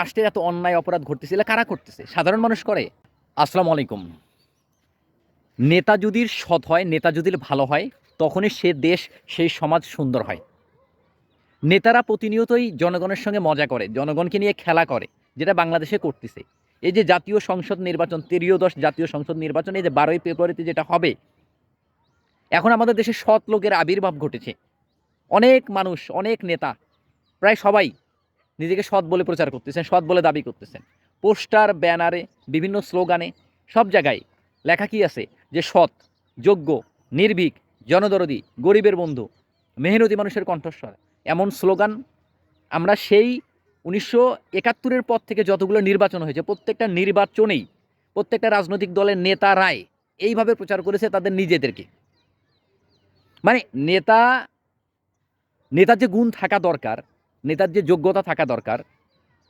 রাষ্ট্রের এত অন্যায় অপরাধ ঘটতেছে, এগুলো কারা করতেছে? সাধারণ মানুষ করে। আসসালামু আলাইকুম। নেতা যদি সৎ হয় নেতা যদি ভালো হয়, তখনই সে দেশ, সেই সমাজ সুন্দর হয়। নেতারা প্রতিনিয়তই জনগণের সঙ্গে মজা করে, জনগণকে নিয়ে খেলা করে, যেটা বাংলাদেশে করতেছে। এই যে জাতীয় সংসদ নির্বাচন, ত্রিয়োদশ জাতীয় সংসদ নির্বাচন, এই যে বারোই ফেব্রুয়ারিতে যেটা হবে, এখন আমাদের দেশে সৎ লোকের আবির্ভাব ঘটেছে। অনেক মানুষ, অনেক নেতা, প্রায় সবাই নিজেকে সৎ বলে প্রচার করতেছেন, সৎ বলে দাবি করতেছেন। পোস্টার, ব্যানারে, বিভিন্ন স্লোগানে, সব জায়গায় লেখা কি আছে? যে সৎ, যোগ্য, নির্ভীক, জনদরদি, গরিবের বন্ধু, মেহনতি মানুষের কণ্ঠস্বর। এমন স্লোগান আমরা সেই উনিশশো একাত্তরের পর থেকে যতগুলো নির্বাচন হয়েছে, প্রত্যেকটা নির্বাচনেই প্রত্যেকটা রাজনৈতিক দলের নেতারাই এইভাবে প্রচার করেছে তাদের নিজেদেরকে। মানে নেতা, নেতার যে গুণ থাকা দরকার নেতার যে যোগ্যতা থাকা দরকার,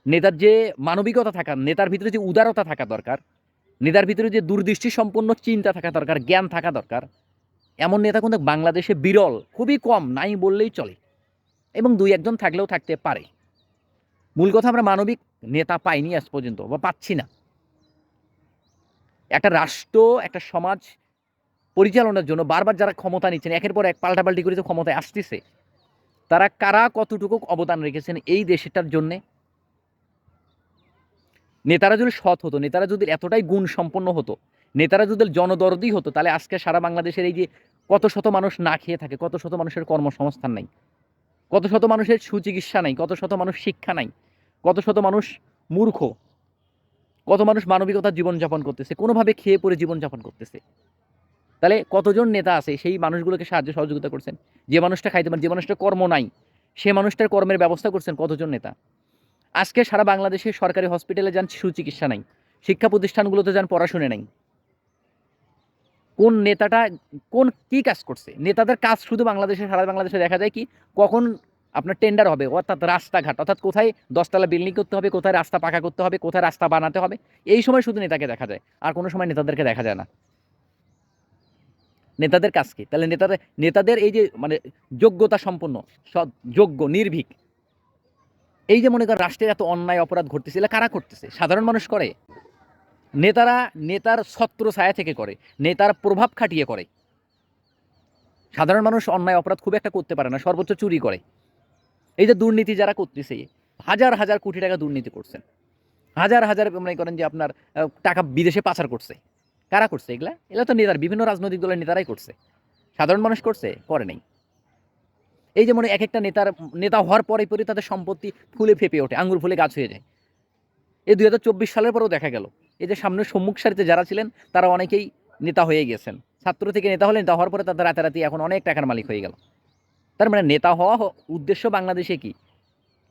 নেতার যে মানবিকতা থাকা, নেতার ভিতরে যে উদারতা থাকা দরকার, নেতার ভিতরে যে দূরদৃষ্টি সম্পন্ন চিন্তা থাকা দরকার, জ্ঞান থাকা দরকার, এমন নেতা কিন্তু বাংলাদেশে বিরল, খুবই কম, নাই বললেই চলে এবং দুই একজন থাকলেও থাকতে পারে। মূল কথা আমরা মানবিক নেতা পাইনি আজ পর্যন্ত বা পাচ্ছি না। একটা রাষ্ট্র, একটা সমাজ পরিচালনার জন্য বারবার যারা ক্ষমতা নিচ্ছেন, একের পর এক পাল্টাপাল্টি করে যে ক্ষমতায় আসতেছে তারা কারা কতটুকু অবদান রেখেছেন এই দেশটার জন্যে? নেতারা যদি সৎ হতো, নেতারা যদি এতটাই গুণ সম্পন্ন হতো, নেতারা যদি জনদরদি হতো, তাহলে আজকে সারা বাংলাদেশের এই যে কত শত মানুষ না খেয়ে থাকে, কত শত মানুষের কর্মসংস্থান নাই, কত শত মানুষের সুচিকিৎসা নাই, কত শত মানুষ শিক্ষা নাই, কত শত মানুষ মূর্খ, কত মানুষ মানবিকতার জীবনযাপন করতেছে, কোনোভাবে খেয়ে পরে জীবনযাপন করতেছে। তাহলে কতজন নেতা আছে, সেই মানুষগুলোকে সাহায্য সহযোগিতা করছেন? যে মানুষটা খাইতে পারে, যে মানুষটা কর্ম নাই, সে মানুষটার কর্মের ব্যবস্থা করছেন কতজন নেতা? আজকে সারা বাংলাদেশে সরকারি হসপিটালে যান সুচিকিৎসা নাই, শিক্ষা প্রতিষ্ঠানগুলোতে যান পড়াশুনে নাই। কোন নেতাটা, কোন কি কাজ করছে? নেতাদের কাজ শুধু বাংলাদেশে, সারা বাংলাদেশে দেখা যায় কি, কখন আপনার টেন্ডার হবে, অর্থাৎ রাস্তাঘাট, অর্থাৎ কোথায় দশতলা বিল্ডিং করতে হবে, কোথায় রাস্তা পাকা করতে হবে, কোথায় রাস্তা বানাতে হবে, এই সময় শুধু নেতাকে দেখা যায়, আর কোনো সময় নেতাদেরকে দেখা যায় না। নেতাদের কাজ কি? তাহলে নেতাদের নেতাদের এই যে মানে যোগ্যতা সম্পন্ন, সৎ, যোগ্য, নির্ভীক, এই যে মনে করেন রাষ্ট্রের এত অন্যায় অপরাধ ঘটতেছে, এগুলো কারা করতেছে? সাধারণ মানুষ করে? নেতারা নেতার ছত্র ছায়া থেকে করে, নেতার প্রভাব খাটিয়ে করে। সাধারণ মানুষ অন্যায় অপরাধ খুব একটা করতে পারে না, সর্বোচ্চ চুরি করে। এই যে দুর্নীতি যারা করতেছে, হাজার হাজার কোটি টাকা দুর্নীতি করছেন হাজার হাজার মনে করেন যে আপনার টাকা বিদেশে পাচার করছে। কারা করছে এগুলা? এগুলো তো নেতার, বিভিন্ন রাজনৈতিক দলের নেতারাই করছে। সাধারণ মানুষ করছে, করে নেই। এই যেমন এক একটা নেতার, নেতা হওয়ার পরে পরে তাদের সম্পত্তি ফুলে ফেপে ওঠে আঙ্গুর ফুলে গাছ হয়ে যায়। এই দুই হাজার চব্বিশ সালের পরেও দেখা গেল, এই যে সামনে সম্মুখ সারিতে যারা ছিলেন, তারা অনেকেই নেতা হয়ে গেছেন। ছাত্র থেকে নেতা হলে নেতা হওয়ার পরে তাদের রাতারাতি এখন অনেক টাকার মালিক হয়ে গেল। তার মানে নেতা হওয়া উদ্দেশ্য বাংলাদেশে কি?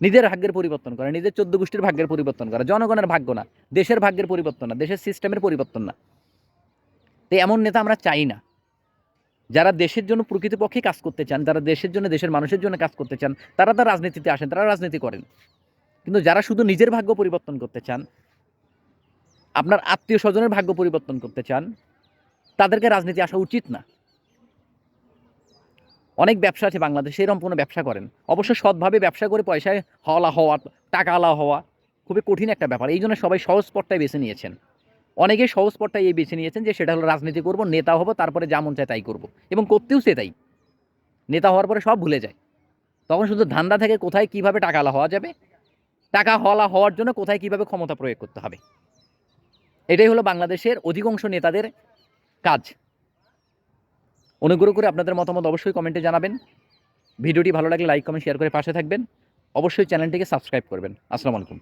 নিজের ভাগ্যের পরিবর্তন করা, নিজের চোদ্দ গোষ্ঠীর ভাগ্যের পরিবর্তন করা, জনগণের ভাগ্য না, দেশের ভাগ্যের পরিবর্তন না, দেশের সিস্টেমের পরিবর্তন না। তো এমন নেতা আমরা চাই না। যারা দেশের জন্য প্রকৃতপক্ষে কাজ করতে চান, যারা দেশের জন্য, দেশের মানুষের জন্য কাজ করতে চান, তারা তার রাজনীতিতে আসেন, তারা রাজনীতি করেন। কিন্তু যারা শুধু নিজের ভাগ্য পরিবর্তন করতে চান, আপনার আত্মীয় স্বজনের ভাগ্য পরিবর্তন করতে চান, তাদেরকে রাজনীতি আসা উচিত না। অনেক ব্যবসা আছে বাংলাদেশে, এরকম কোনো ব্যবসা করেন। অবশ্য সৎভাবে ব্যবসা করে পয়সায় হওয়া হওয়া আলা হওয়া খুবই কঠিন একটা ব্যাপার। এই জন্য সবাই সহজ পথটাই বেছে নিয়েছেন। অনেকেই সহজ এই বেছে নিয়েছেন যে সেটা হলো রাজনীতি করব, নেতা হব, তারপরে যা মন চায় তাই করব। এবং করতেও সে তাই। নেতা হওয়ার পরে সব ভুলে যায়। তখন শুধু ধান্দা থেকে কোথায় কীভাবে টাকালা হওয়া যাবে, টাকা হওয়ালা হওয়ার জন্য কোথায় কীভাবে ক্ষমতা প্রয়োগ করতে হবে। এটাই হলো বাংলাদেশের অধিকাংশ নেতাদের কাজ। অনুগ্রহ করে আপনাদের মতামত অবশ্যই কমেন্টে জানাবেন। ভিডিওটি ভালো লাগলে লাইক, কমেন্ট, শেয়ার করে পাশে থাকবেন। অবশ্যই চ্যানেলটিকে সাবস্ক্রাইব করবেন। আসসালামু আলাইকুম।